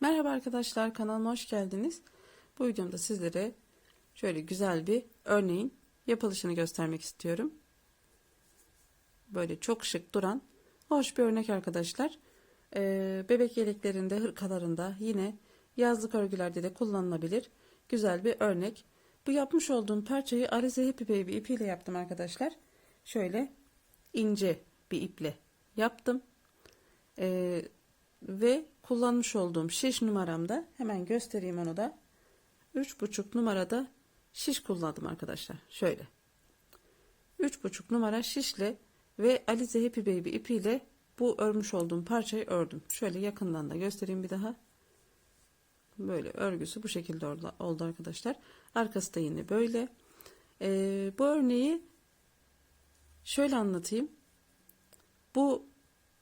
Merhaba arkadaşlar kanalıma hoş geldiniz. Bu videomda sizlere şöyle güzel bir örneğin yapılışını göstermek istiyorum. Böyle çok şık duran hoş bir örnek arkadaşlar. Ee, bebek yeleklerinde, hırkalarında yine yazlık örgülerde de kullanılabilir. Güzel bir örnek. Bu yapmış olduğum parçayı Alize Happy Baby ipiyle yaptım arkadaşlar. Şöyle ince bir iple yaptım. Ee, ve kullanmış olduğum şiş numaramda hemen göstereyim onu da. 3,5 numarada şiş kullandım arkadaşlar. Şöyle. 3,5 numara şişle ve Alize Happy Baby ipiyle bu örmüş olduğum parçayı ördüm. Şöyle yakından da göstereyim bir daha. Böyle örgüsü bu şekilde oldu arkadaşlar. Arkası da yine böyle. Ee, bu örneği şöyle anlatayım. Bu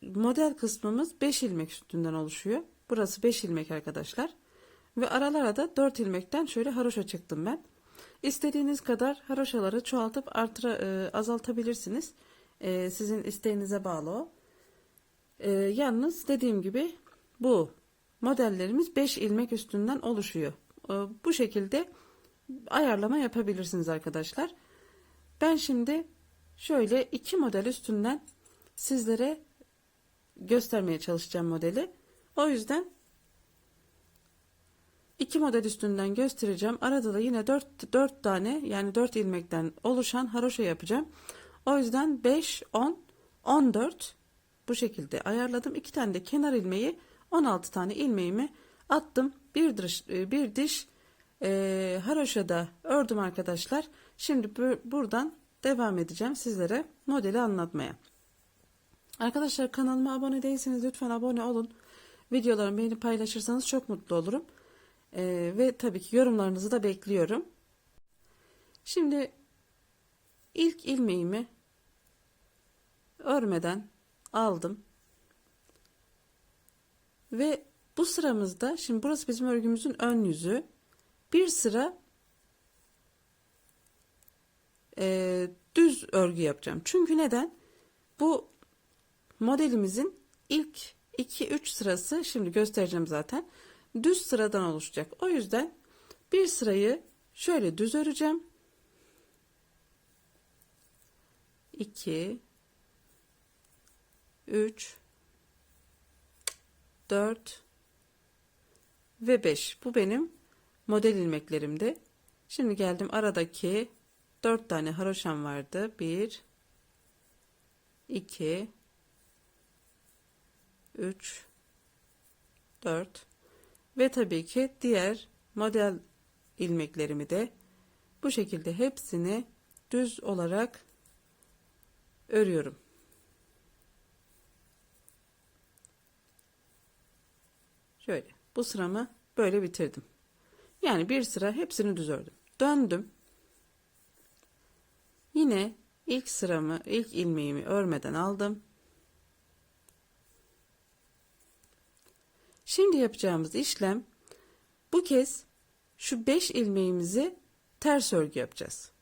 model kısmımız 5 ilmek üstünden oluşuyor. Burası 5 ilmek arkadaşlar. Ve aralara da 4 ilmekten şöyle haroşa çıktım ben. İstediğiniz kadar haroşaları çoğaltıp artıra, e, azaltabilirsiniz. E, sizin isteğinize bağlı o. E, yalnız dediğim gibi bu modellerimiz 5 ilmek üstünden oluşuyor. E, bu şekilde ayarlama yapabilirsiniz arkadaşlar. Ben şimdi şöyle iki model üstünden sizlere göstermeye çalışacağım modeli. O yüzden iki model üstünden göstereceğim. Arada da yine 4, 4 tane yani 4 ilmekten oluşan haroşa yapacağım. O yüzden 5, 10, 14 bu şekilde ayarladım. 2 tane de kenar ilmeği 16 tane ilmeğimi attım. Bir diş, bir diş e, haroşada ördüm arkadaşlar. Şimdi bu, buradan devam edeceğim sizlere modeli anlatmaya. Arkadaşlar kanalıma abone değilseniz lütfen abone olun. Videolarımı beğenip paylaşırsanız çok mutlu olurum. Ee, ve tabii ki yorumlarınızı da bekliyorum. Şimdi ilk ilmeğimi örmeden aldım. Ve bu sıramızda şimdi burası bizim örgümüzün ön yüzü. Bir sıra e, düz örgü yapacağım. Çünkü neden? Bu modelimizin ilk 2-3 sırası şimdi göstereceğim zaten düz sıradan oluşacak. O yüzden bir sırayı şöyle düz öreceğim. 2 3 4 ve 5. Bu benim model ilmeklerimdi. Şimdi geldim aradaki 4 tane haroşam vardı. 1 2 3 4 ve tabii ki diğer model ilmeklerimi de bu şekilde hepsini düz olarak örüyorum. Şöyle bu sıramı böyle bitirdim. Yani bir sıra hepsini düz ördüm. Döndüm. Yine ilk sıramı, ilk ilmeğimi örmeden aldım. Şimdi yapacağımız işlem bu kez şu 5 ilmeğimizi ters örgü yapacağız.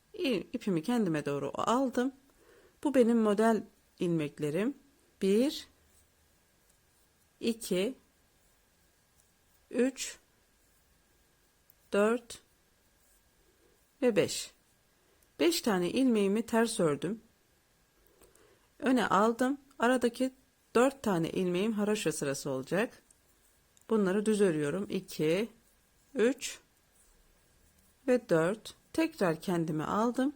İpimi kendime doğru aldım. Bu benim model ilmeklerim. 1 2 3 4 ve 5. 5 tane ilmeğimi ters ördüm. Öne aldım. Aradaki 4 tane ilmeğim haraşo sırası olacak. Bunları düz örüyorum. 2, 3 ve 4. Tekrar kendime aldım.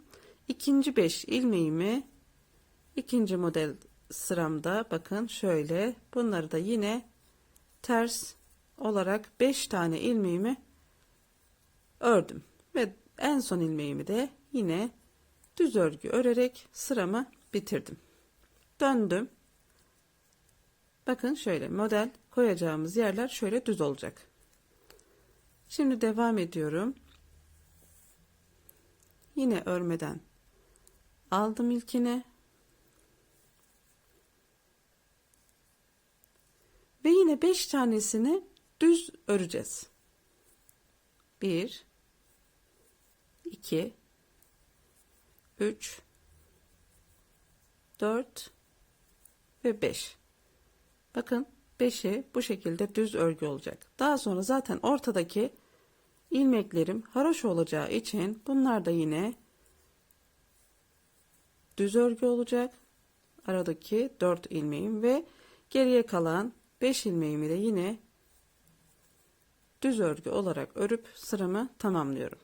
İkinci 5 ilmeğimi ikinci model sıramda bakın şöyle bunları da yine ters olarak 5 tane ilmeğimi ördüm ve en son ilmeğimi de yine düz örgü örerek sıramı bitirdim. Döndüm. Bakın şöyle model koyacağımız yerler şöyle düz olacak. Şimdi devam ediyorum. Yine örmeden aldım ilkini. Ve yine 5 tanesini düz öreceğiz. 1 2 3 4 ve 5 Bakın 5'i bu şekilde düz örgü olacak. Daha sonra zaten ortadaki ilmeklerim haroşa olacağı için bunlar da yine düz örgü olacak. Aradaki 4 ilmeğim ve geriye kalan 5 ilmeğimi de yine düz örgü olarak örüp sıramı tamamlıyorum.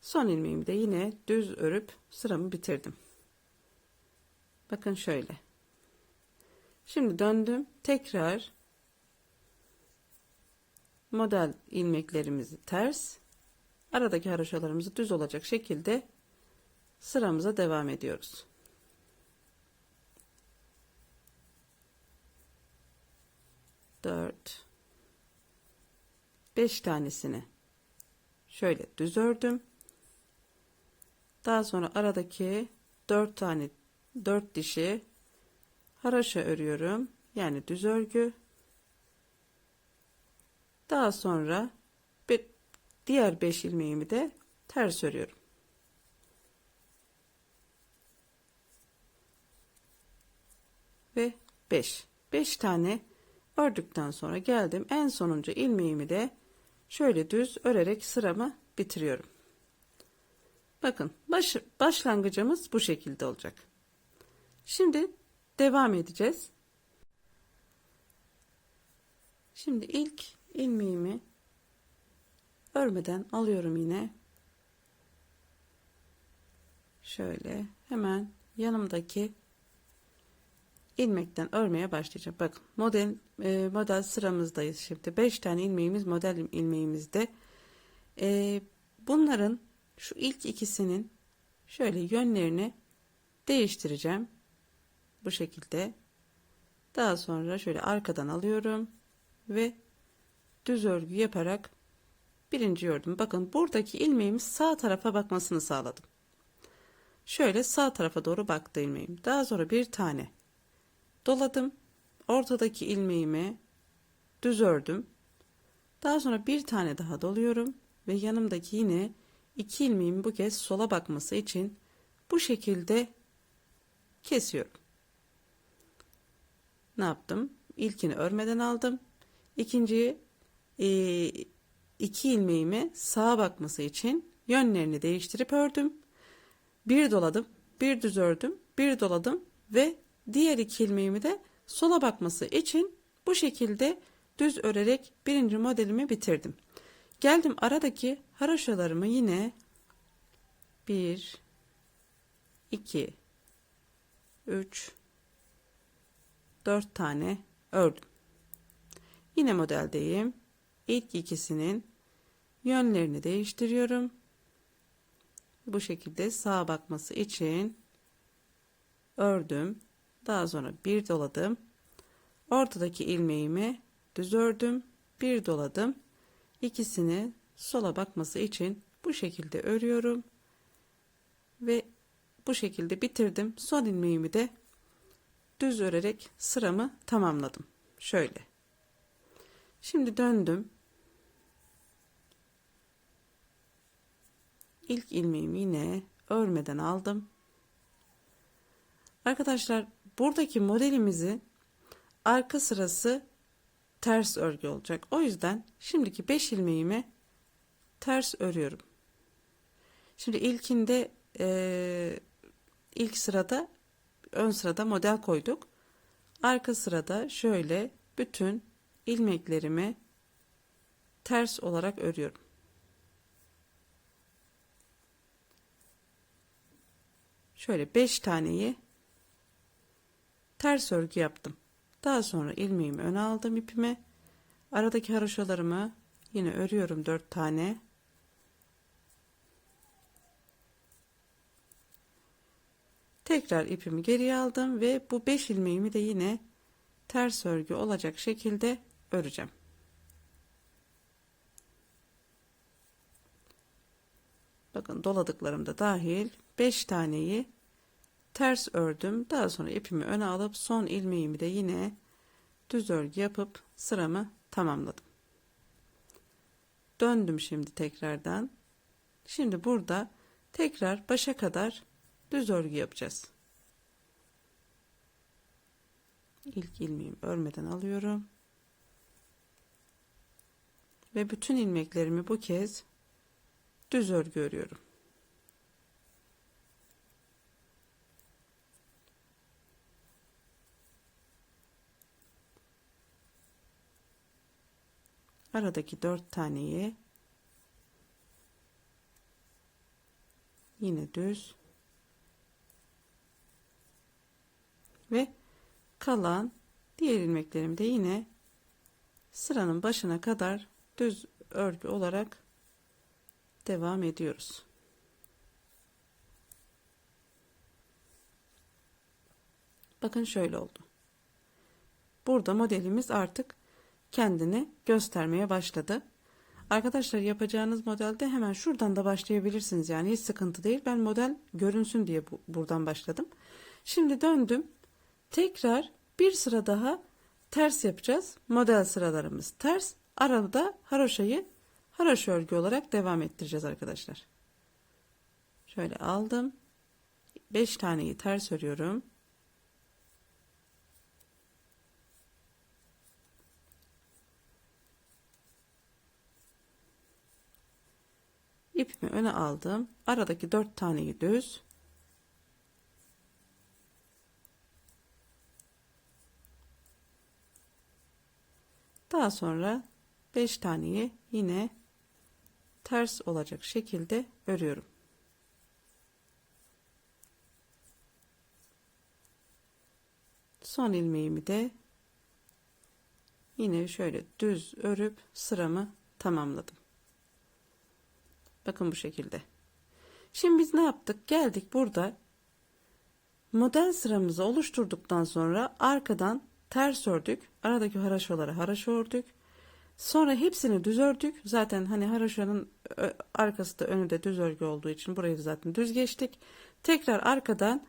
Son ilmeğimi de yine düz örüp sıramı bitirdim. Bakın şöyle. Şimdi döndüm. Tekrar model ilmeklerimizi ters, aradaki haroşalarımızı düz olacak şekilde sıramıza devam ediyoruz. Dört, beş tanesini şöyle düz ördüm. Daha sonra aradaki dört tane dört dişi haraşa örüyorum. Yani düz örgü. Daha sonra bir diğer 5 ilmeğimi de ters örüyorum. Ve 5. 5 tane ördükten sonra geldim. En sonuncu ilmeğimi de şöyle düz örerek sıramı bitiriyorum. Bakın baş, başlangıcımız bu şekilde olacak. Şimdi devam edeceğiz. Şimdi ilk ilmeğimi örmeden alıyorum yine. Şöyle hemen yanımdaki ilmekten örmeye başlayacağım. Bakın model e, model sıramızdayız şimdi. 5 tane ilmeğimiz model ilmeğimizde. E, bunların şu ilk ikisinin şöyle yönlerini değiştireceğim. Bu şekilde. Daha sonra şöyle arkadan alıyorum ve düz örgü yaparak birinci ördüm. Bakın buradaki ilmeğimiz sağ tarafa bakmasını sağladım. Şöyle sağ tarafa doğru baktı ilmeğim. Daha sonra bir tane doladım. Ortadaki ilmeğimi düz ördüm. Daha sonra bir tane daha doluyorum ve yanımdaki yine iki ilmeğin bu kez sola bakması için bu şekilde kesiyorum. Ne yaptım? İlkini örmeden aldım. İkinciyi e, iki ilmeğimi sağa bakması için yönlerini değiştirip ördüm. Bir doladım, bir düz ördüm, bir doladım ve diğer iki ilmeğimi de sola bakması için bu şekilde düz örerek birinci modelimi bitirdim. Geldim aradaki haroşalarımı yine 1 2 3 4 tane ördüm. Yine modeldeyim. İlk ikisinin yönlerini değiştiriyorum. Bu şekilde sağa bakması için ördüm. Daha sonra bir doladım. Ortadaki ilmeğimi düz ördüm. Bir doladım. İkisini sola bakması için bu şekilde örüyorum. Ve bu şekilde bitirdim. Son ilmeğimi de düz örerek sıramı tamamladım. Şöyle. Şimdi döndüm. İlk ilmeğimi yine örmeden aldım. Arkadaşlar buradaki modelimizi arka sırası ters örgü olacak. O yüzden şimdiki 5 ilmeğimi ters örüyorum. Şimdi ilkinde e, ilk sırada ön sırada model koyduk. Arka sırada şöyle bütün ilmeklerimi ters olarak örüyorum. Şöyle 5 taneyi ters örgü yaptım. Daha sonra ilmeğimi öne aldım ipime. Aradaki haroşalarımı yine örüyorum 4 tane. Tekrar ipimi geriye aldım ve bu 5 ilmeğimi de yine ters örgü olacak şekilde öreceğim. Bakın doladıklarım da dahil 5 taneyi ters ördüm. Daha sonra ipimi öne alıp son ilmeğimi de yine düz örgü yapıp sıramı tamamladım. Döndüm şimdi tekrardan. Şimdi burada tekrar başa kadar düz örgü yapacağız. İlk ilmeğimi örmeden alıyorum. Ve bütün ilmeklerimi bu kez düz örgü örüyorum. Aradaki dört taneyi yine düz ve kalan diğer ilmeklerimi de yine sıranın başına kadar düz örgü olarak devam ediyoruz. Bakın şöyle oldu. Burada modelimiz artık kendini göstermeye başladı. Arkadaşlar yapacağınız modelde hemen şuradan da başlayabilirsiniz. Yani hiç sıkıntı değil. Ben model görünsün diye bu, buradan başladım. Şimdi döndüm. Tekrar bir sıra daha ters yapacağız. Model sıralarımız ters. Arada haroşayı haroşa örgü olarak devam ettireceğiz arkadaşlar. Şöyle aldım. 5 taneyi ters örüyorum. ipimi öne aldım. Aradaki dört taneyi düz. Daha sonra beş taneyi yine ters olacak şekilde örüyorum. Son ilmeğimi de yine şöyle düz örüp sıramı tamamladım. Bakın bu şekilde. Şimdi biz ne yaptık? Geldik burada model sıramızı oluşturduktan sonra arkadan ters ördük. Aradaki haraşolara haraşo ördük. Sonra hepsini düz ördük. Zaten hani haraşonun arkası da önü de düz örgü olduğu için burayı zaten düz geçtik. Tekrar arkadan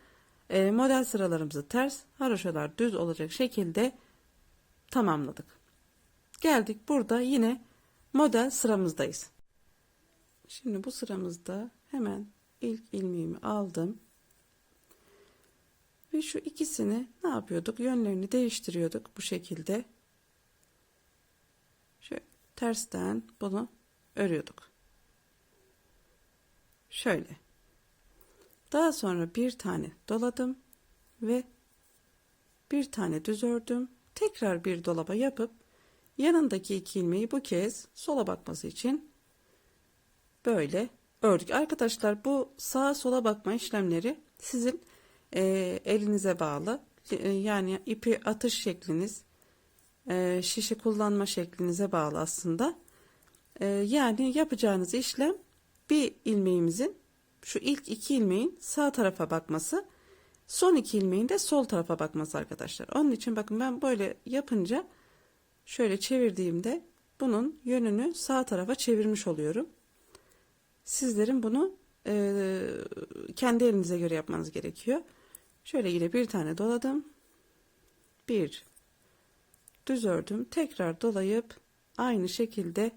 e, model sıralarımızı ters, haraşolar düz olacak şekilde tamamladık. Geldik burada yine model sıramızdayız. Şimdi bu sıramızda hemen ilk ilmeğimi aldım. Ve şu ikisini ne yapıyorduk? Yönlerini değiştiriyorduk bu şekilde. Şöyle tersten bunu örüyorduk. Şöyle. Daha sonra bir tane doladım ve bir tane düz ördüm. Tekrar bir dolaba yapıp yanındaki iki ilmeği bu kez sola bakması için böyle ördük. Arkadaşlar bu sağa sola bakma işlemleri sizin e, elinize bağlı. E, yani ipi atış şekliniz, e, şişi kullanma şeklinize bağlı aslında. E, yani yapacağınız işlem bir ilmeğimizin şu ilk iki ilmeğin sağ tarafa bakması, son iki ilmeğin de sol tarafa bakması arkadaşlar. Onun için bakın ben böyle yapınca şöyle çevirdiğimde bunun yönünü sağ tarafa çevirmiş oluyorum sizlerin bunu e, kendi elinize göre yapmanız gerekiyor. Şöyle yine bir tane doladım. Bir düz ördüm. Tekrar dolayıp aynı şekilde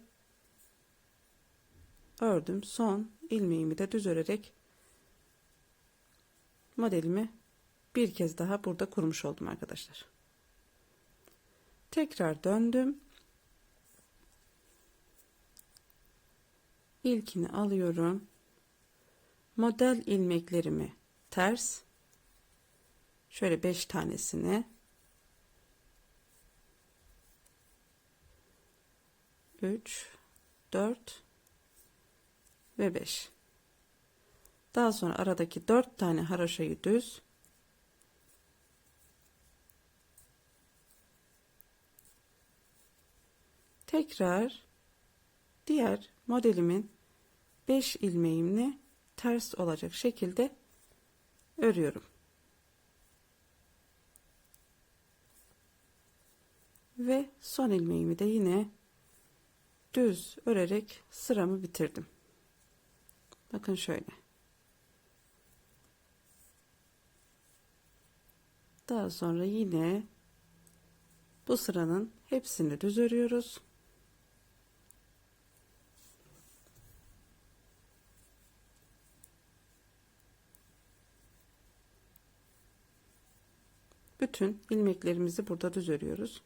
ördüm. Son ilmeğimi de düz örerek modelimi bir kez daha burada kurmuş oldum arkadaşlar. Tekrar döndüm. ilkini alıyorum. Model ilmeklerimi ters şöyle 5 tanesini üç, dört ve beş. Daha sonra aradaki dört tane haraşayı düz tekrar diğer modelimin 5 ilmeğimle ters olacak şekilde örüyorum. Ve son ilmeğimi de yine düz örerek sıramı bitirdim. Bakın şöyle. Daha sonra yine bu sıranın hepsini düz örüyoruz. bütün ilmeklerimizi burada düz örüyoruz.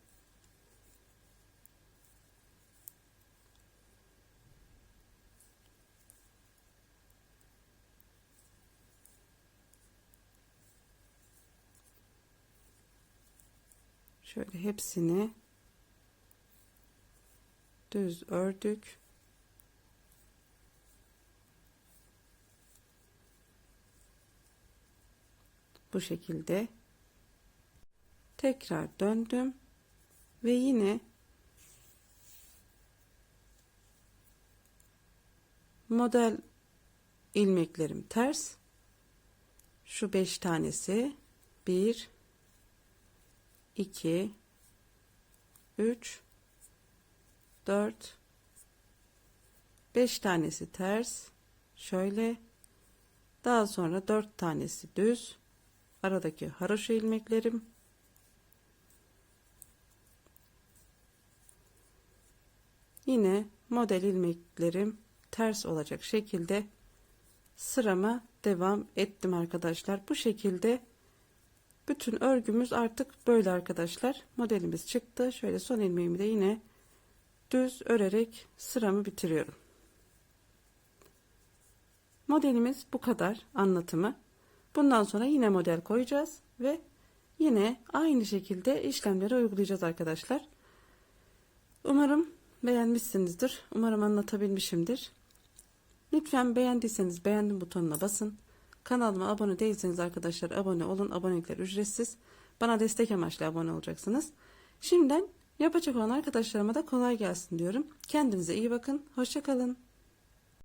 Şöyle hepsini düz ördük. Bu şekilde tekrar döndüm ve yine model ilmeklerim ters şu beş tanesi bir 2 3 4 5 tanesi ters şöyle daha sonra 4 tanesi düz aradaki haroşa ilmeklerim. Yine model ilmeklerim ters olacak şekilde sırama devam ettim arkadaşlar. Bu şekilde bütün örgümüz artık böyle arkadaşlar. Modelimiz çıktı. Şöyle son ilmeğimi de yine düz örerek sıramı bitiriyorum. Modelimiz bu kadar anlatımı. Bundan sonra yine model koyacağız ve yine aynı şekilde işlemleri uygulayacağız arkadaşlar. Umarım beğenmişsinizdir. Umarım anlatabilmişimdir. Lütfen beğendiyseniz beğendim butonuna basın. Kanalıma abone değilseniz arkadaşlar abone olun. Abonelikler ücretsiz. Bana destek amaçlı abone olacaksınız. Şimdiden yapacak olan arkadaşlarıma da kolay gelsin diyorum. Kendinize iyi bakın. Hoşçakalın.